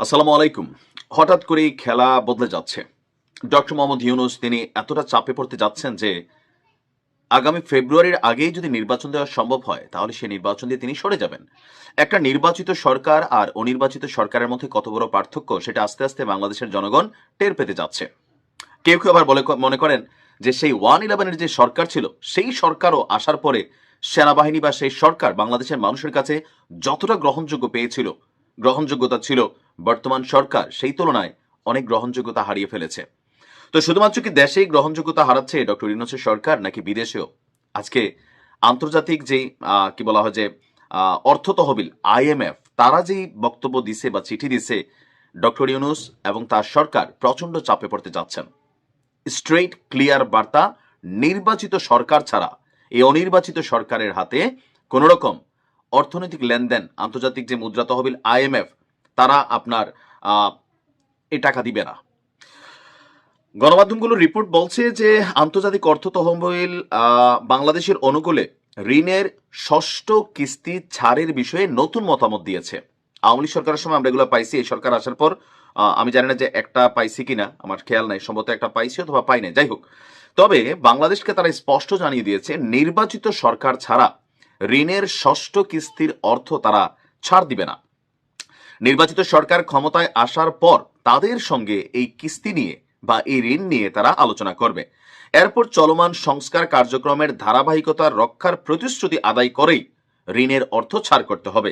আসসালামু আলাইকুম। হঠাৎ করেই খেলা বদলে যাচ্ছে। ডক্টর মোহাম্মদ ইউনুস, তিনি এতটা চাপে পড়তে যাচ্ছেন যে আগামী ফেব্রুয়ারির আগেই যদি নির্বাচন দেওয়া সম্ভব হয়, তাহলে সেই নির্বাচন দিয়ে তিনি সরে যাবেন। একটা নির্বাচিত সরকার আর অনির্বাচিত সরকারের মধ্যে কত বড় পার্থক্য, সেটা আস্তে আস্তে বাংলাদেশের জনগণ টের পেতে যাচ্ছে। কেউ কেউ আবার বলে মনে করেন যে সেই ওয়ান ইলেভেনের যে সরকার ছিল, সেই সরকারও আসার পরে সেনাবাহিনী বা সেই সরকার বাংলাদেশের মানুষের কাছে যতটা গ্রহণযোগ্য পেয়েছিল গ্রহণযোগ্যতা ছিল বর্তমান সরকার সেই তুলনায় অনেক গ্রহণযোগ্যতা হারিয়ে ফেলেছে। তো শুধুমাত্র কি দেশেই গ্রহণযোগ্যতা হারাচ্ছে ডক্টর ইউনুসের সরকার নাকি বিদেশেও? আজকে আন্তর্জাতিক যে আহ, কি বলা হয় যে অর্থ তহবিল আইএমএফ তারা যেই বক্তব্য দিছে বা চিঠি দিছে ডক্টর ইউনুস এবং তার সরকার প্রচণ্ড চাপে পড়তে যাচ্ছেন। স্ট্রেইট ক্লিয়ার বার্তা নির্বাচিত সরকার ছাড়া এই অনির্বাচিত সরকারের হাতে কোন রকম অর্থনৈতিক লেনদেন, আন্তর্জাতিক যে মুদ্রা তহবিল আইএমএফ তারা আপনার এই টাকা দিবে না। গণমাধ্যমগুলোর রিপোর্ট বলছে যে আন্তর্জাতিক অর্থ তহবিল বাংলাদেশের অনুকূলে ঋণের ষষ্ঠ কিস্তি ছাড়ের বিষয়ে নতুন মতামত দিয়েছে। আওয়ামী সরকারের সময় আমরা এগুলো পাইছি, এই সরকার আসার পর আমি জানি না যে একটা পাইছি কিনা, আমার খেয়াল নাই, সম্ভবত একটা পাইছি অথবা পাই নাই, যাই হোক। তবে বাংলাদেশকে তারা স্পষ্ট জানিয়ে দিয়েছে, নির্বাচিত সরকার ছাড়া ঋণের ষষ্ঠ কিস্তির অর্থ তারা ছাড় দিবে না। নির্বাচিত সরকার ক্ষমতায় আসার পর তাদের সঙ্গে এই কিস্তি নিয়ে বা এই ঋণ নিয়ে তারা আলোচনা করবে। এরপর চলমান সংস্কার কার্যক্রমের ধারাবাহিকতা রক্ষার প্রতিশ্রুতি আদায় করেই ঋণের অর্থ ছাড় করতে হবে।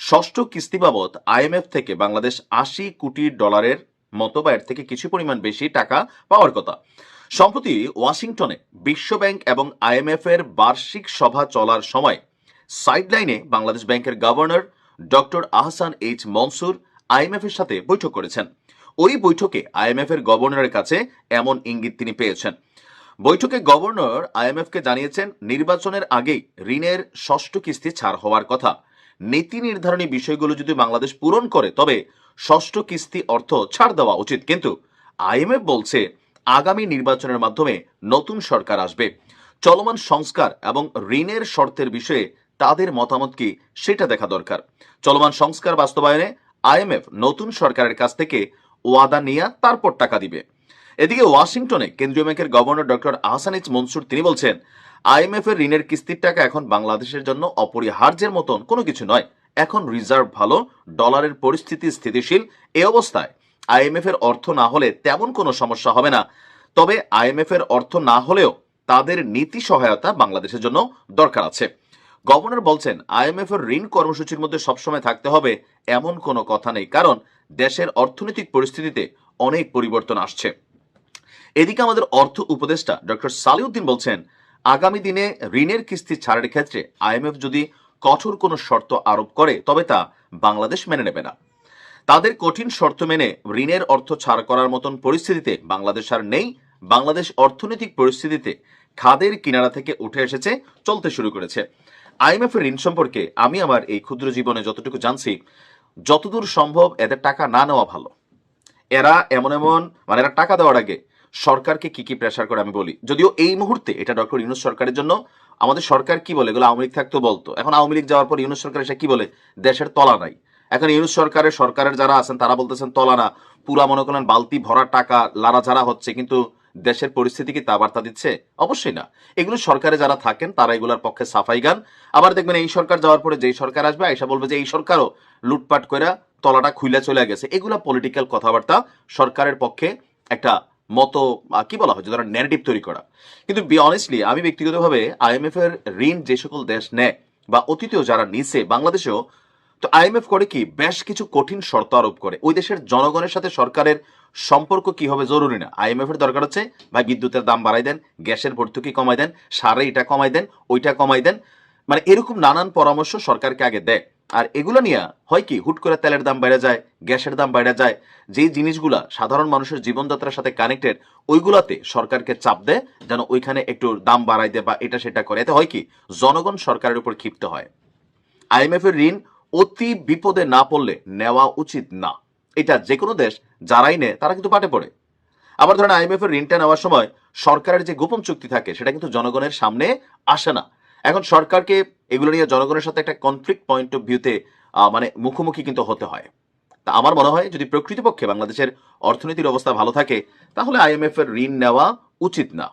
ষষ্ঠ কিস্তি বাবদ আইএমএফ থেকে বাংলাদেশ আশি কোটি ডলারের মতো বা এর থেকে কিছু পরিমাণ বেশি টাকা পাওয়ার কথা। সম্প্রতি ওয়াশিংটনে বিশ্বব্যাংক এবং আইএমএফ এর বার্ষিক সভা চলার সময় সাইডলাইনে বাংলাদেশ ব্যাংকের governor doctor Ahsan H Mansur IMF এর সাথে বৈঠক করেছেন। ওই বৈঠকে আইএমএফ এর গভর্নরের কাছে এমন ইঙ্গিত তিনি পেয়েছেন। বৈঠকে গভর্নর আইএমএফ কে জানিয়েছেন, নির্বাচনের আগেই ঋণের ষষ্ঠ কিস্তি ছাড় হওয়ার কথা। নীতি নির্ধারণী বিষয়গুলো যদি বাংলাদেশ পূরণ করে, তবে ষষ্ঠ কিস্তি অর্থ ছাড় দেওয়া উচিত। কিন্তু আইএমএফ বলছে আগামী নির্বাচনের মাধ্যমে নতুন সরকার আসবে। চলমান সংস্কার এবং ঋণের শর্তের বিষয়ে তাদের মতামত কি সেটা দেখা দরকার। চলমান সংস্কার বাস্তবায়নে আইএমএফ নতুন সরকারের কাছ থেকে ওয়াদা নিয়ে তারপর টাকা দিবে। এদিকে ওয়াশিংটনে কেন্দ্রীয় ব্যাংকের গভর্নর ডক্টর আহসানিজ মনসুর তিনি বলছেন, আইএমএফ এর ঋণের কিস্তির টাকা এখন বাংলাদেশের জন্য অপরিহার্যের মতন কোনো কিছু নয়। এখন রিজার্ভ ভালো, ডলারের পরিস্থিতি স্থিতিশীল, এ অবস্থায় আইএমএফ এর অর্থ না হলে তেমন কোনো সমস্যা হবে না। তবে আইএমএফ এর অর্থ না হলেও তাদের নীতি সহায়তা বাংলাদেশের জন্য দরকার আছে। গভর্নর বলছেন, আইএমএফ এর ঋণ কর্মসূচির মধ্যে সবসময় থাকতে হবে এমন কোনো কথা নেই, কারণ দেশের অর্থনৈতিক পরিস্থিতিতে অনেক পরিবর্তন আসছে। এদিকে আমাদের অর্থ উপদেষ্টা ডক্টর সালিউদ্দিন বলছেন, আগামী দিনে ঋণের কিস্তি ছাড়ের ক্ষেত্রে আইএমএফ যদি কঠোর কোনো শর্ত আরোপ করে, তবে তা বাংলাদেশ মেনে নেবে না। তাদের কঠিন শর্ত মেনে ঋণের অর্থ ছাড় করার মতন পরিস্থিতিতে বাংলাদেশ আর নেই। বাংলাদেশ অর্থনৈতিক পরিস্থিতিতে খাদের কিনারা থেকে উঠে এসেছে, চলতে শুরু করেছে। আইএমএফ এর ঋণ সম্পর্কে আমি আমার এই ক্ষুদ্র জীবনে যতটুকু জানছি, যতদূর সম্ভব এদের টাকা না নেওয়া ভালো। এরা এমন এমন মানে এরা টাকা দেওয়ার আগে সরকারকে কি কি প্রেশার করে আমি বলি। যদিও এই মুহূর্তে এটা ডক্টর ইউনুস সরকারের জন্য, আমাদের সরকার কি বলে, এগুলো আওয়ামী লীগ থাকতো বলতো। এখন আওয়ামী লীগ যাওয়ার পর ইউনুস সরকার এসে কি বলে, দেশের তলা নাই। এখন ইউনুস সরকারের সরকারের যারা আছেন, তারা বলতেছেন তলা না পুরা মনে করেন বালতি ভরা টাকা, লাড়াঝাড়া হচ্ছে, কিন্তু দেশের পরিস্থিতি কি তা বার্তা দিচ্ছে? অবশ্যই না। এগুলো সরকারে যারা থাকেন, তারা এগুলোর পক্ষে সাফাই গান। আবার দেখবেন এই সরকার যাওয়ার পরে যেই সরকার আসবে আইসা বলবে যে, এই সরকারও লুটপাট করে তলাটা খুইলা চলে গেছে। এগুলা পলিটিক্যাল কথাবার্তা সরকারের পক্ষে একটা মতো কি বলা হয়, যে ধরো ন্যারেটিভ তৈরি করা। কিন্তু বি অনেস্টলি আমি ব্যক্তিগতভাবে আইএমএফ এর ঋণ যে সকল দেশ নেয়, বা অতীতেও যারা নিছে, বাংলাদেশেও তো আইএমএফ করে কি বেশ কিছু কঠিন শর্ত আরোপ করে? ওই দেশের জনগণের সাথে সরকারের সম্পর্ক কি হবে জরুরি না? আইএমএফ এর দরকার হচ্ছে, ভাই বিদ্যুতের দাম বাড়াই দেন, গ্যাসের ভর্তুকি কমাই দেন, সারে এটা কমাই দেন, ওইটা কমাই দেন। মানে এরকম নানান পরামর্শ সরকারকে আগে দেয়। আর এগুলো নিয়ে হয় কি, হুট করে তেলের দাম বেড়ে যায়, গ্যাসের দাম বেড়ে যায়, যেই জিনিসগুলা সাধারণ মানুষের জীবনযাত্রার সাথে কানেক্টেড ওইগুলাতে সরকারকে চাপ দেয়, যেন ওইখানে একটু দাম বাড়াই দেয় বা এটা সেটা করে। এতে হয় কি, জনগণ সরকারের উপর ক্ষিপ্ত হয়। আইএমএফ এর ঋণ অতি বিপদে না পড়লে নেওয়া উচিত না। এটা যে কোনো দেশ, যারাই নেয় তারা কিন্তু পাটে পড়ে। আবার ধরেন আইএমএফ এর ঋণটা নেওয়ার সময় সরকারের যে গোপন চুক্তি থাকে, সেটা কিন্তু জনগণের সামনে আসে না। এখন সরকারকে এগুলো নিয়ে জনগণের সাথে একটা কনফ্লিক্ট পয়েন্ট অফ ভিউতে মানে মুখোমুখি কিন্তু হতে হয়। তা আমার মনে হয়, যদি প্রকৃতপক্ষে বাংলাদেশের অর্থনীতির অবস্থা ভালো থাকে, তাহলে আইএমএফ এর ঋণ নেওয়া উচিত না।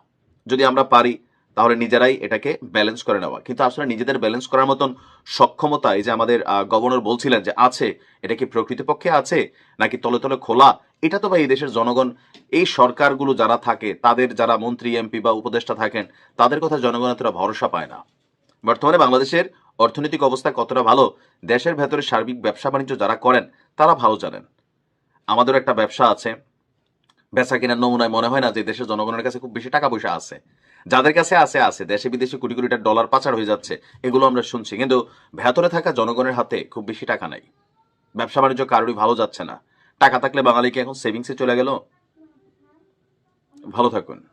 যদি আমরা পারি তাহলে নিজেরাই এটাকে ব্যালেন্স করে নেওয়া। কিন্তু আসলে নিজেদের ব্যালেন্স করার মতন সক্ষমতা এই যে আমাদের গভর্নর বলছিলেন যে আছে, এটা কি প্রকৃতপক্ষে আছে নাকি তলে তলে খোলা? এটা তো ভাই এই দেশের জনগণ, এই সরকারগুলো যারা থাকে, তাদের যারা মন্ত্রী এমপি বা উপদেষ্টা থাকেন, তাদের কথা জনগণ এতটা ভরসা পায় না। বর্তমানে বাংলাদেশের অর্থনৈতিক অবস্থা কতটা ভালো, দেশের ভেতরে সার্বিক ব্যবসা বাণিজ্য যারা করেন, তারা ভালো জানেন। আমাদের একটা ব্যবসা আছে, বেচা কেনার নমুনায় মনে হয় না যে দেশের জনগণের কাছে খুব বেশি টাকা পয়সা আছে। যাদের কাছে আছে আছে। দেশে বিদেশে কোটি কোটি ডলার পাচার হয়ে যাচ্ছে, এগুলো আমরা শুনছি। কিন্তু ভেতরে থাকা জনগণের হাতে খুব বেশি টাকা নাই। ব্যবসা বাণিজ্য কারোরই ভালো যাচ্ছে না। টাকা থাকলে বাঙালিকে এখন সেভিংসে চলে গেল। ভালো থাকুন।